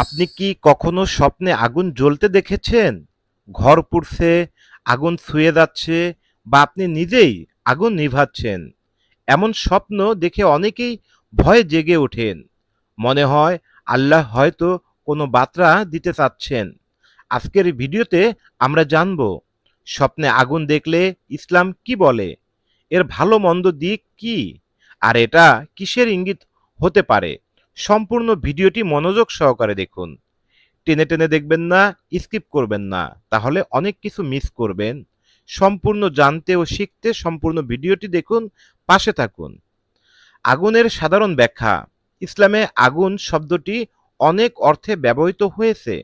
আপনি কি কখনো স্বপ্নে আগুন জ্বলতে দেখেছেন? ঘর পুড়ছে, আগুন ছুঁয়ে যাচ্ছে বা আপনি নিজেই আগুন নিভাচ্ছেন? এমন স্বপ্ন দেখে অনেকেই ভয়ে জেগে ওঠেন। মনে হয় আল্লাহ হয়তো কোনো বার্তা দিতে চাচ্ছেন। আজকের ভিডিওতে আমরা জানব, স্বপ্নে আগুন দেখলে ইসলাম কি বলে? এর ভালো মন্দ দিক কি? আর এটা কিসের ইঙ্গিত হতে পারে? সম্পূর্ণ ভিডিওটি মনোযোগ সহকারে দেখুন। টেনে টেনে দেখবেন না, স্কিপ করবেন না। তাহলে অনেক কিছু মিস করবেন। সম্পূর্ণ জানতে ও শিখতে সম্পূর্ণ ভিডিওটি দেখুন, পাশে থাকুন। আগুনের সাধারণ ব্যাখ্যা। ইসলামে আগুন শব্দটি অনেক অর্থে ব্যবহৃত হয়েছে।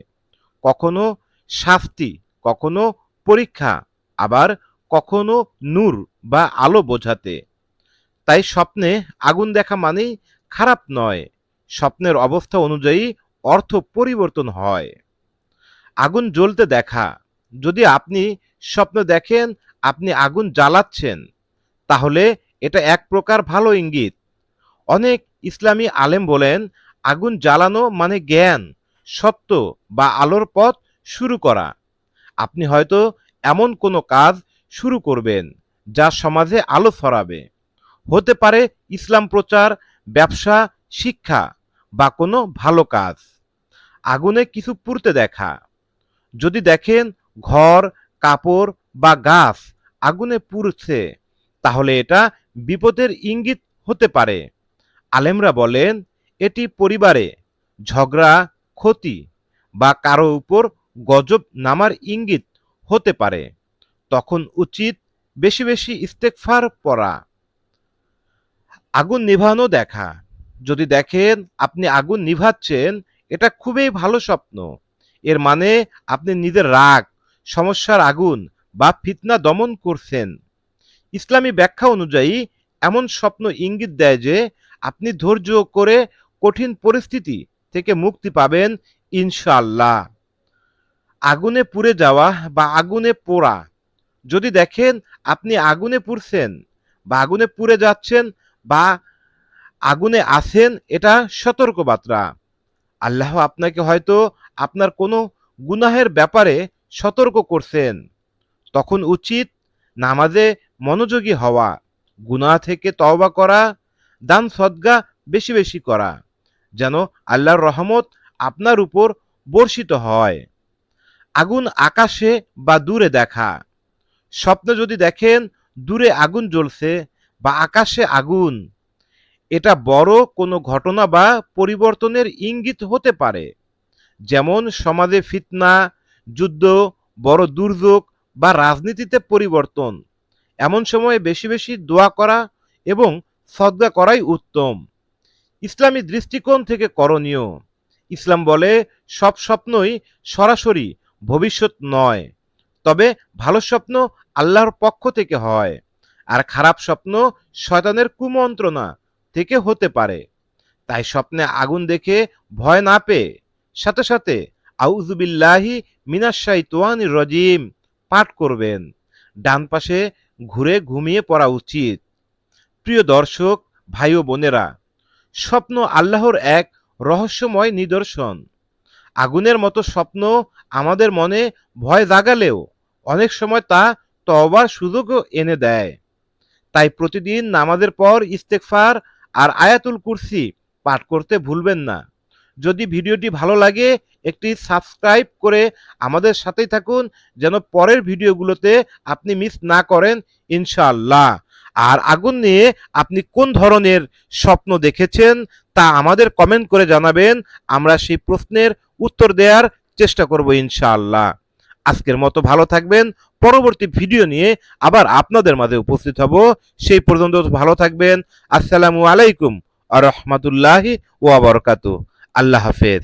কখনো শাস্তি, কখনো পরীক্ষা, আবার কখনো নূর বা আলো বোঝাতে। তাই স্বপ্নে আগুন দেখা মানেই খারাপ নয়। স্বপ্নের অবস্থা অনুযায়ী অর্থ পরিবর্তন হয়। আগুন জ্বলতে দেখা। যদি আপনি স্বপ্ন দেখেন, আপনি আগুন জ্বালাচ্ছেন, তাহলে এটা এক প্রকার ভালো ইঙ্গিত। অনেক ইসলামী আলেম বলেন, আগুন জ্বালানো মানে জ্ঞান, সত্য বা আলোর পথ শুরু করা। আপনি হয়তো এমন কোনো কাজ শুরু করবেন, যা সমাজে আলো ছড়াবে। হতে পারে ইসলাম প্রচার, ব্যবসা, শিক্ষা বা কোনো ভালো কাজ। আগুনে কিছু পুড়তে দেখা। যদি দেখেন ঘর, কাপড় বা গাছ আগুনে পুড়ছে, তাহলে এটা বিপদের ইঙ্গিত হতে পারে। আলেমরা বলেন, এটি পরিবারে ঝগড়া, ক্ষতি বা কারও উপর গজব নামার ইঙ্গিত হতে পারে। তখন উচিত বেশি বেশি ইস্তেকফার পড়া। আগুন নিভানো দেখা। যদি দেখেন আপনি আগুন নিভাচ্ছেন, এটা খুবই ভালো স্বপ্ন। এর মানে আপনি নিজের রাগ, সমস্যার আগুন বা ফিতনা দমন করছেন। ইসলামী ব্যাখ্যা অনুযায়ী এমন স্বপ্ন ইঙ্গিত দেয় যে, আপনি ধৈর্য করে কঠিন পরিস্থিতি থেকে মুক্তি পাবেন ইনশাআল্লাহ। আগুনে পুড়ে যাওয়া বা আগুনে পোড়া। যদি দেখেন আপনি আগুনে পুড়ছেন বা আগুনে পুড়ে যাচ্ছেন বা আগুনে আছেন, এটা সতর্কবার্তা। আল্লাহ আপনাকে হয়তো আপনার কোনো গুনাহের ব্যাপারে সতর্ক করছেন। তখন উচিত নামাজে মনোযোগী হওয়া, গুনাহ থেকে তওবা করা, দান সদ্গা বেশি বেশি করা, যেন আল্লাহর রহমত আপনার উপর বর্ষিত হয়। আগুন আকাশে বা দূরে দেখা, স্বপ্নে যদি দেখেন দূরে আগুন জ্বলছে বা আকাশে আগুন এটা বড় কোনো ঘটনা বা পরিবর্তনের ইঙ্গিত হতে পারে। যেমন সমাজে ফিতনা, যুদ্ধ, বড় দুর্যোগ বা রাজনীতিতে পরিবর্তন। এমন সময়ে বেশি বেশি দোয়া করা এবং সদ্গা করাই উত্তম। ইসলামী দৃষ্টিকোণ থেকে করণীয়। ইসলাম বলে, সব স্বপ্নই সরাসরি ভবিষ্যৎ নয়, তবে ভালো স্বপ্ন আল্লাহর পক্ষ থেকে হয়। আর খারাপ স্বপ্ন শয়তানের কুমন্ত্রণা থেকে হতে পারে। তাই স্বপ্নে আগুন দেখে ভয় না পেয়ে সাথে সাথে আউজুবিল্লাহি মিনাশাই তোয়ানি রজিম পাঠ করবেন। ডান পাশে ঘুরে ঘুমিয়ে পড়া উচিত। প্রিয় দর্শক, ভাই ও বোনেরা, স্বপ্ন আল্লাহর এক রহস্যময় নিদর্শন। আগুনের মতো স্বপ্ন আমাদের মনে ভয় জাগালেও অনেক সময় তা তবার সুযোগও এনে দেয়। তাই প্রতিদিন নামাজের পর ইস্তেকফার আর আয়াতুল কুরসি পাঠ করতে ভুলবেন না। যদি ভিডিওটি ভালো লাগে, একটি সাবস্ক্রাইব করে আমাদের সাথেই থাকুন, যেন পরের ভিডিওগুলোতে আপনি মিস না করেন, ইনশাআল্লাহ। আর আগুন নিয়ে আপনি কোন ধরনের স্বপ্ন দেখেছেন, তা আমাদের কমেন্ট করে জানাবেন। আমরা সেই প্রশ্নের উত্তর দেওয়ার চেষ্টা করব, ইনশাআল্লাহ। আজকের মতো ভালো থাকবেন। পরবর্তী ভিডিও নিয়ে আবার আপনাদের মাঝে উপস্থিত হব। সেই পর্যন্ত ভালো থাকবেন। আসসালামু আলাইকুম আ রহমতুল্লাহি ওয়া বারাকাতু আল্লাহ হাফেজ।